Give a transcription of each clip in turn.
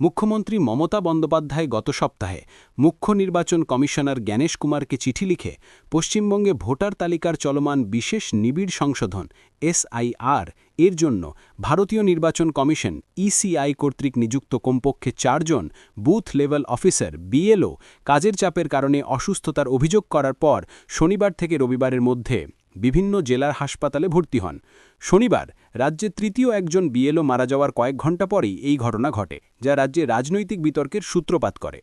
মুখ্যমন্ত্রী মমতা বন্দ্যোপাধ্যায় গত সপ্তাহে মুখ্য নির্বাচন কমিশনার জ্ঞানেশ কুমারকে চিঠি লিখে পশ্চিমবঙ্গে ভোটার তালিকার চলমান বিশেষ নিবিড় সংশোধন, এসআইআর, এর জন্য ভারতীয় নির্বাচন কমিশন ইসিআই কর্তৃক নিযুক্ত কমপক্ষে চারজন বুথ লেভেল অফিসার, বিএলও, কাজের চাপের কারণে অসুস্থতার অভিযোগ করার পর শনিবার থেকে রবিবারের মধ্যে বিভিন্ন জেলার হাসপাতালে ভর্তি হন। শনিবার রাজ্যে তৃতীয় একজন বিএলও মারা যাওয়ার কয়েক ঘণ্টা পরেই এই ঘটনা ঘটে, যা রাজ্যে রাজনৈতিক বিতর্কের সূত্রপাত করে।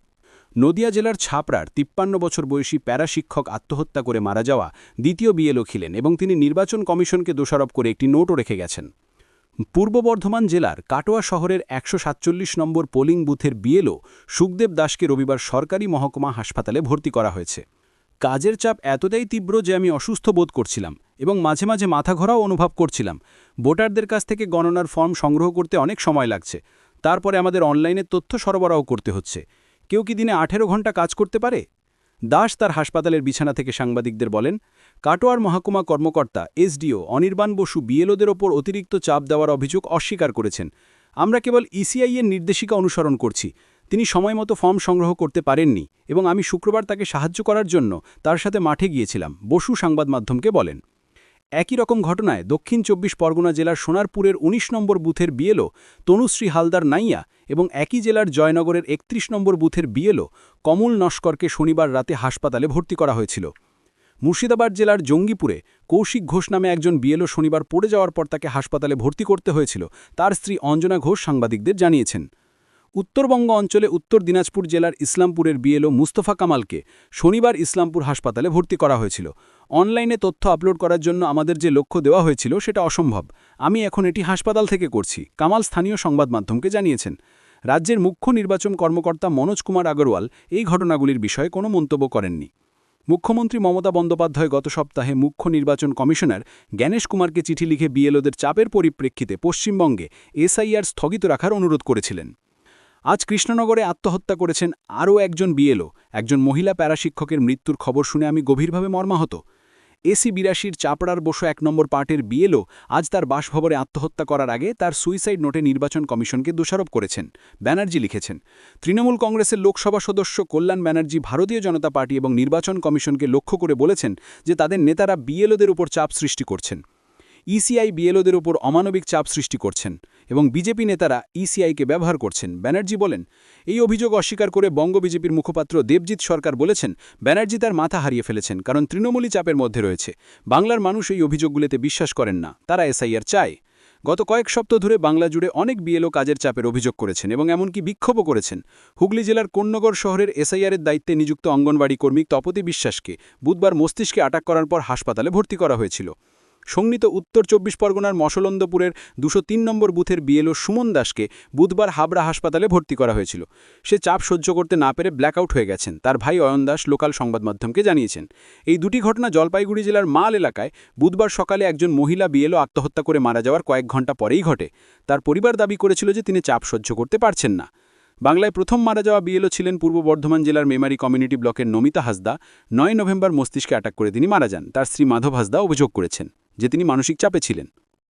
নদিয়া জেলার ছাপড়ার তিপ্পান্ন বছর বয়সী প্যারা শিক্ষক আত্মহত্যা করে মারা যাওয়া দ্বিতীয় বিএলও খিলেন এবং তিনি নির্বাচন কমিশনকে দোষারোপ করে একটি নোটও রেখে গেছেন। পূর্ব বর্ধমান জেলার কাটোয়া শহরের একশো সাতচল্লিশ নম্বর পোলিং বুথের বিএলও সুখদেব দাসকে রবিবার সরকারি মহকুমা হাসপাতালে ভর্তি করা হয়েছে। কাজের চাপ এতটাই তীব্র যে আমি অসুস্থ বোধ করছিলাম এবং মাঝে মাঝে মাথা ঘোরাও অনুভব করছিলাম। ভোটারদের কাছ থেকে গণনার ফর্ম সংগ্রহ করতে অনেক সময় লাগছে। তারপরে আমাদের অনলাইনে তথ্য সরবরাহ করতে হচ্ছে। কেউ কি দিনে আঠেরো ঘণ্টা কাজ করতে পারে? দাস তার হাসপাতালের বিছানা থেকে সাংবাদিকদের বলেন, কাটোয়ার মহাকুমা কর্মকর্তা, এসডিও অনির্বাণ বসু বিএলওদের ওপর অতিরিক্ত চাপ দেওয়ার অভিযোগ অস্বীকার করেছেন। আমরা কেবল ইসিআই এর নির্দেশিকা অনুসরণ করছি। তিনি সময়মতো ফর্ম সংগ্রহ করতে পারেননি এবং আমি শুক্রবার তাকে সাহায্য করার জন্য তার সাথে মাঠে গিয়েছিলাম, বসু সংবাদ মাধ্যমকে বলেন। একই রকম ঘটনায় দক্ষিণ চব্বিশ পরগনা জেলার সোনারপুরের ১৯ নম্বর বুথের বিএলও তনুশ্রী হালদার নাইয়া এবং একই জেলার জয়নগরের ৩১ নম্বর বুথের বিএলও কমল নস্করকে শনিবার রাতে হাসপাতালে ভর্তি করা হয়েছিল। মুর্শিদাবাদ জেলার জঙ্গিপুরে কৌশিক ঘোষ নামে একজন বিএলও শনিবার পড়ে যাওয়ার পর তাকে হাসপাতালে ভর্তি করতে হয়েছিল। তার স্ত্রী অঞ্জনা ঘোষ সাংবাদিকদের জানিয়েছেন। উত্তরবঙ্গ অঞ্চলে উত্তর দিনাজপুর জেলার ইসলামপুরের বিএলও মুস্তফা কামালকে শনিবার ইসলামপুর হাসপাতালে ভর্তি করা হয়েছিল। অনলাইনে তথ্য আপলোড করার জন্য আমাদের যে লক্ষ্য দেওয়া হয়েছিল সেটা অসম্ভব। আমি এখন এটি হাসপাতাল থেকে করছি, কামাল স্থানীয় সংবাদ মাধ্যমকে জানিয়েছেন। রাজ্যের মুখ্য নির্বাচন কর্মকর্তা মনোজ কুমার আগরওয়াল এই ঘটনাগুলির বিষয়ে কোনো মন্তব্য করেননি। মুখ্যমন্ত্রী মমতা বন্দ্যোপাধ্যায় গত সপ্তাহে মুখ্য নির্বাচন কমিশনার জ্ঞানেশ কুমারকে চিঠি লিখে বিএলওদের চাপের পরিপ্রেক্ষিতে পশ্চিমবঙ্গে এসআইআর স্থগিত রাখার অনুরোধ করেছিলেন। আজ কৃষ্ণনগরে আত্মহত্যা করেছেন আরও একজন বিএলও। একজন মহিলা প্যারাশিক্ষকের মৃত্যুর খবর শুনে আমি গভীরভাবে মর্মাহত। এসি বিরাশির চাপড়ার বসো এক নম্বর পার্টের বিএলও আজ তার বাসভবনে আত্মহত্যা করার আগে তার সুইসাইড নোটে নির্বাচন কমিশনকে দোষারোপ করেছেন, ব্যানার্জি লিখেছেন। তৃণমূল কংগ্রেসের লোকসভা সদস্য কল্যাণ ব্যানার্জি ভারতীয় জনতা পার্টি এবং নির্বাচন কমিশনকে লক্ষ্য করে বলেছেন যে তাদের নেতারা বিএলওদের উপর চাপ সৃষ্টি করছেন। ইসিআই বিএলওদের ওপর অমানবিক চাপ সৃষ্টি করছেন এবং বিজেপি নেতারা ইসিআইকে ব্যবহার করছেন। ব্যানার্জি বলেন, এই অভিযোগ অস্বীকার করে বঙ্গ বিজেপির মুখপাত্র দেবজিৎ সরকার বলেছেন, ব্যানার্জি তার মাথা হারিয়ে ফেলেছেন, কারণ তৃণমূলী চাপের মধ্যে রয়েছে। বাংলার মানুষ এই অভিযোগগুলিতে বিশ্বাস করেন না। তারা এসআইআর চায়। গত কয়েক সপ্তাহ ধরে বাংলা জুড়ে অনেক বিএলও কাজের চাপের অভিযোগ করেছেন এবং এমনকি বিক্ষোভও করেছেন। হুগলি জেলার কন্যগর শহরের এসআইআরের দায়িত্বে নিযুক্ত অঙ্গনবাড়ি কর্মী তপতি বিশ্বাসকে বুধবার মস্তিষ্কে আটাক করার পর হাসপাতালে ভর্তি করা হয়েছিল। সংনীত উত্তর চব্বিশ পরগনার মশলন্দপুরের দুশো তিন নম্বর বুথের বিএলও সুমন দাসকে বুধবার হাবড়া হাসপাতালে ভর্তি করা হয়েছিল। সে চাপ সহ্য করতে না পেরে ব্ল্যাকআউট হয়ে গেছেন, তার ভাই অয়ন দাস লোকাল সংবাদ মাধ্যমকে জানিয়েছেন। এই দুটি ঘটনা জলপাইগুড়ি জেলার মাল এলাকায় বুধবার সকালে একজন মহিলা বিএলও আত্মহত্যা করে মারা যাওয়ার কয়েক ঘণ্টা পরেই ঘটে। তার পরিবার দাবি করেছিল যে তিনি চাপ সহ্য করতে পারছেন না। বাংলায় প্রথম মারা যাওয়া বিএলও ছিলেন পূর্ব বর্ধমান জেলার মেমারি কমিউনিটি ব্লকের নমিতা হাসদা। নয় নভেম্বর মস্তিষ্কে অ্যাটাক করে তিনি মারা যান, তার স্ত্রী মাধব হাসদা অভিযোগ করেছেন। যে তিনি মানসিক চাপে ছিলেন।